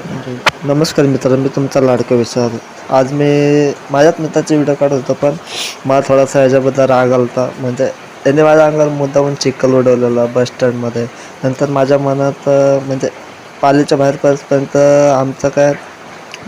म्हणजे नमस्कार मित्र मी तुमचा लाडका विचार आज मी माझ्याच मित्राचे व्हिडिओ काढत होतो पण मला थोडासा ह्याच्याबद्दल राग आला होता म्हणजे त्याने माझ्या अंगावर मुद्दामून चिखल उडवलेला बस स्टँडमध्ये नंतर माझ्या मनात म्हणजे पालीच्या बाहेर पर्यंत आमचं काय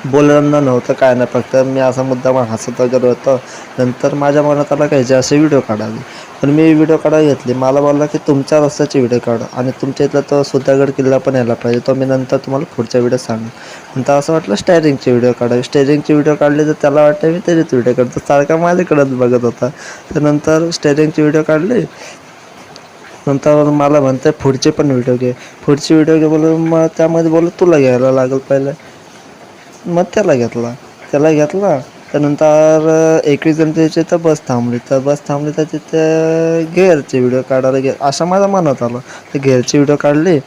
बोलणं नव्हतं काय नाही. फक्त मी असा मुद्दाम हसत वगैरे होतो. नंतर माझ्या मनात आला घ्यायचे असे व्हिडिओ काढावे. पण मी व्हिडिओ काढायला घेतली. मला बोलला की तुमच्या रस्त्याचे व्हिडिओ काढा. आणि तुमच्या इथला तो सुधागड किल्ला पण यायला पाहिजे. तो मी नंतर तुम्हाला पुढच्या व्हिडिओ सांगेन नंतर असं वाटलं स्टेअरिंगचे व्हिडिओ काढावे. स्टेरिंगचे व्हिडिओ काढले तर त्याला वाटते मी तरीच व्हिडिओ काढतो. सारखा माझ्याकडंच बघत होता. तर नंतर स्टेअरिंगचे व्हिडिओ काढले. नंतर मला म्हणते पुढचे पण व्हिडिओ घे. पुढचे व्हिडिओ घे बोलून मग त्यामध्ये बोलू तुला घ्यायला लागेल पहिलं. मग त्याला घेतला. त्याला घेतला. त्यानंतर एकवीस जण त्याची तर बस थांबली. तर बस थांबली तर तिथे घेरचे व्हिडिओ काढायला गे असं माझं मनात आलं. तर घेरचे व्हिडिओ काढली.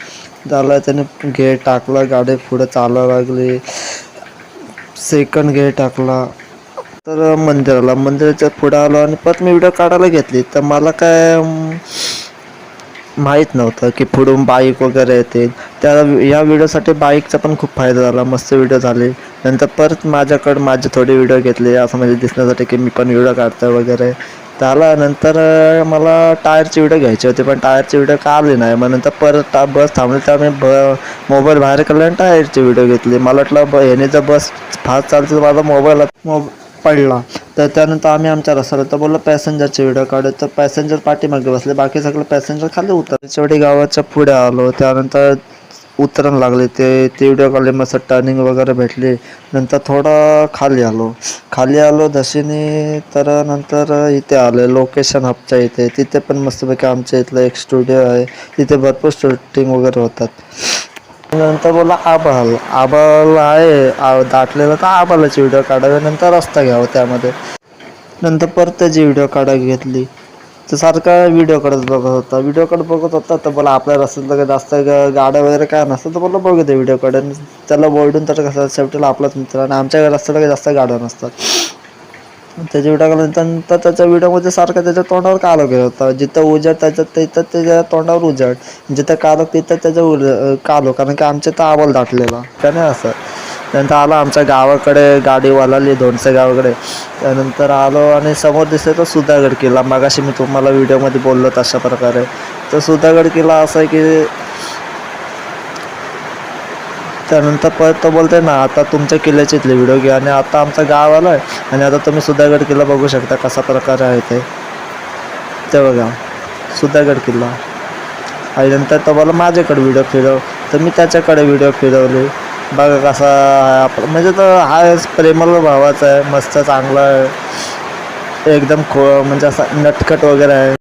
त्याला त्याने गेअर टाकला गाडी पुढं चालायला लागली. सेकंड गेअर टाकला. तर मंदिराला मंदिराच्या पुढं आलो आणि परत मी व्हिडिओ काढायला घेतली. तर मला काय माहीत नव्हतं की पुढून बाईक वगैरे येते त्या या व्हिडिओसाठी बाईकचा पण खूप फायदा झाला मस्त व्हिडिओ झाले. नंतर परत माझ्याकडं माझे थोडे व्हिडिओ घेतले असं म्हणजे दिसण्यासाठी की मी पण व्हिडिओ काढतो वगैरे. त्याला नंतर मला टायरची व्हिडिओ घ्यायची होती पण टायरची व्हिडिओ का आली नाही? मग नंतर परत टा बस थांबली तर मी ब मोबाईल बाहेर काढला आणि टायरचे व्हिडिओ घेतले. मला वाटलं ब ह्याने जर बस फास्ट चालते तर माझा मोबाईल मोब पडला. तर त्यानंतर आम्ही आमच्या रस्त्याला तर बोललो पॅसेंजरचे व्हिडिओ काढू. तर पॅसेंजर पाठीमागे बसले. बाकी सगळं पॅसेंजर खाली उतरले. शेवटी गावाच्या पुढे आलो. त्यानंतर उतरण लागले ते तेवढ्या व्हिडिओ मस्त टर्निंग वगैरे भेटली. नंतर थोडं खाली आलो. खाली आलो दशीने तर नंतर इथे आले लोकेशन हबच्या इथे. तिथे पण मस्तपैकी आमच्या इथलं एक स्टुडिओ आहे. तिथे भरपूर शूटिंग वगैरे होतात. नंतर बोला आबाल. आबाल आहे. आ- दाटलेला तर आबालाची व्हिडिओ काढावे. नंतर रस्ता घ्यावा त्यामध्ये. नंतर परत त्याची व्हिडिओ काढायला घेतली. तर सारखा व्हिडिओ बघत होता. व्हिडिओकडे बघत होता तर मला आपल्या रस्त्यात काही जास्त गाड्या वगैरे काय नसतं तर मला बघू दे व्हिडिओकडे त्याला ओरडून तर कसं शेवटीला आपलाच मित्र आणि आमच्या रस्त्याला काही जास्त गाड्या नसतात. त्याच्या व्हिडिओ त्याच्या व्हिडिओमध्ये सारखं त्याच्या तोंडावर कालो गेलं होता. जिथं उजाड त्याच्यात तिथं त्याच्या तोंडावर उजाड. जिथं कालो तिथं त्याच्या उल कालो कारण की आमच्या तर आवाल दाटलेला. त्याने असं त्यानंतर आलो आमच्या गावाकडे गाडी वळाली दोनशे गावाकडे. त्यानंतर आलो आणि समोर दिसले तर सुधागड किल्ला. मगाशी मी तुम्हाला व्हिडिओमध्ये बोललो तशा प्रकारे. तर सुधागड किल्ला असं आहे की त्यानंतर परत तो बोलते ना आता तुमच्या किल्ल्याची इथली व्हिडिओ घ्या. आणि आता आमचं गाव आलं आहे आणि आता तुम्ही सुधागड किल्ला बघू शकता कसा प्रकारे आहे ते. ते बघा सुधागड किल्ला. आणि नंतर तो बोला माझ्याकडे व्हिडिओ फिरव. तर मी त्याच्याकडे व्हिडिओ फिरवले. बघा कसा आहे. म्हणजे तर हा प्रेमळ भावाचा आहे मस्त चांगला आहे. एकदम खो म्हणजे असा नटखट वगैरे आहे.